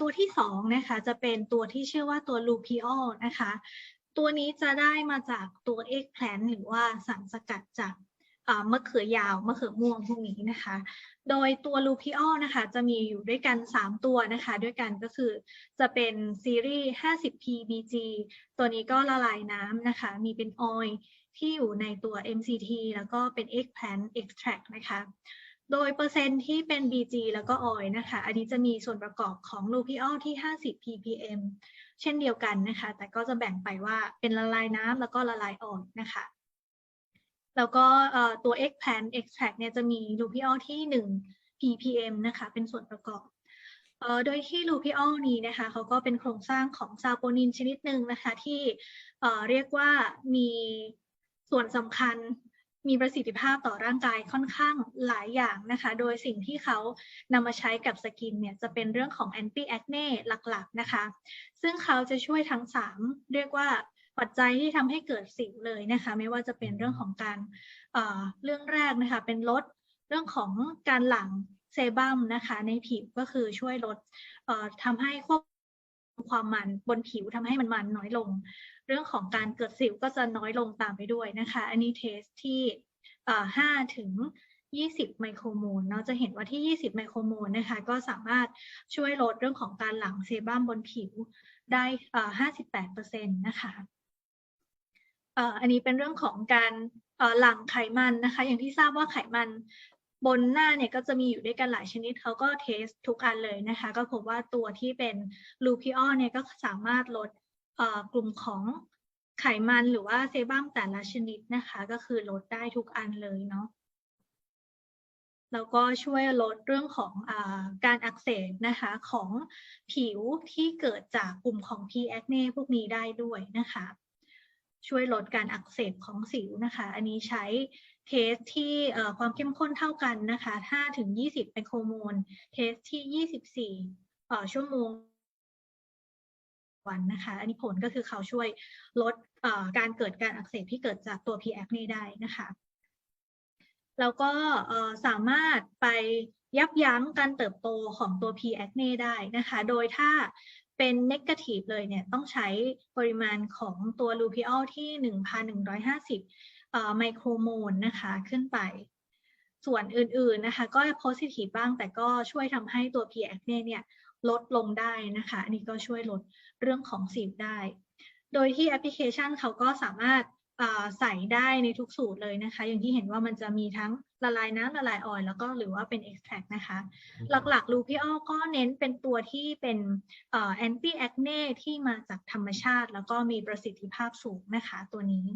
ตัวที่สองนะคะจะเป็นตัวที่ชื่อว่าตัว lupiol นะคะ ตัวนี้จะได้มาจากตัว eggplant หรือว่าสารสกัดจากมะเขือยาวมะเขือม่วงพวกนี้นะคะ โดยตัว lupiol นะคะจะมีอยู่ด้วยกัน 3 ตัวนะคะ ด้วยกันก็คือจะเป็นซีรีส์ 50PBG ตัวนี้ก็ละลายน้ำนะคะ มีเป็นออยที่อยู่ในตัว MCT แล้วก็เป็น eggplant extract นะคะ โดยเปอร์เซ็นต์ที่เป็น BG แล้วก็ออยนะคะ อันนี้จะมีส่วนประกอบของ lupiol ที่ 50 ppm เช่นเดียวกันนะคะ แต่ก็จะแบ่งไปว่าเป็นละลายน้ำแล้วก็ละลายออยนะคะ แล้วก็ตัว eggplant extract เนี่ยจะมี lupiol ที่ 1 ppm นะคะ เป็นส่วนประกอบ โดยที่ lupiol นี้นะคะเขาก็เป็นโครงสร้างของซาโปนินชนิดหนึ่งนะคะ ที่เรียกว่ามีส่วนสำคัญ มีประสิทธิภาพต่อร่างกายค่อนข้างหลายอย่างนะคะ โดยสิ่งที่เขานำมาใช้กับสกินเนี่ยจะเป็นเรื่องของ anti acne หลักๆนะคะ ซึ่งเขาจะช่วยทั้ง 3 เรียกว่าปัจจัยที่ทำให้เกิดสิวเลยนะคะ ไม่ว่าจะเป็นเรื่องของการเเรื่องแรกนะคะ เป็นลดเรื่องของการหลั่งเซบัมนะคะในผิวก็คือช่วยลดทำให้ควบ ความมันบนผิวทำให้มันมันน้อยลง เรื่องของการเกิดสิวก็จะน้อยลงตามไปด้วยนะคะ อันนี้เทสที่5ถึง 20 ไมโครโมลเนาะจะเห็นว่าที่ 20 ไมโครโมลนะคะ ก็สามารถช่วยลดเรื่องของการหลั่งเซบัมบนผิวได้เอ่อ58%นะคะอันนี้เป็นเรื่องของการหลั่งไขมันนะคะ อย่างที่ทราบว่าไขมัน บนหน้าเนี่ยก็จะมีอยู่ด้วยกันหลายชนิดเขาก็เทสทุกอันเลยนะคะ ก็พบว่าตัวที่เป็นลูพิออเนี่ยก็สามารถลดกลุ่มของไขมันหรือว่าเซบัมแต่ละชนิดนะคะ ก็คือลดได้ทุกอันเลยเนาะแล้วก็ช่วยลดเรื่องของอการอักเสบนะคะของผิวที่เกิดจากกลุ่มของ P acne พวกนี้ได้ด้วยนะคะ ช่วยลดการอักเสบของสิวนะคะ อันนี้ใช้เทสที่ความเข้มข้นเท่ากันนะคะ5ถึง20ไมโครโมล เทสที่ 24เอ่อชั่วโมงวันนะคะ อันนี้ผลก็คือเขาช่วยลดการเกิดการอักเสบที่เกิดจากตัว P acne ได้นะคะ แล้วก็สามารถไปยับยั้งการเติบโตของตัว P acne ได้นะคะ โดยถ้า เป็นเนกาทีฟเลยเนี่ยต้องใช้ปริมาณของตัวลูพิออลที่ 1,150เอ่อไมโครโมลนะคะขึ้นไป ส่วนอื่นๆนะคะก็โพสิทีฟบ้างแต่ก็ช่วยทำให้ตัว P acne เนี่ยลดลงได้นะคะ อันนี้ก็ช่วยลดเรื่องของสิวได้ โดยที่แอปพลิเคชันเขาก็สามารถ ใส่ได้ในทุกสูตรเลยนะคะ อย่างที่เห็นว่ามันจะมีทั้งละลายน้ำละลายออยล์แล้วก็หรือว่าเป็น extract นะคะ หลักๆ Lupiol ก็เน้นเป็นตัวที่เป็นเอ่อ anti acne ที่มาจากธรรมชาติ แล้วก็มีประสิทธิภาพสูงนะคะตัวนี้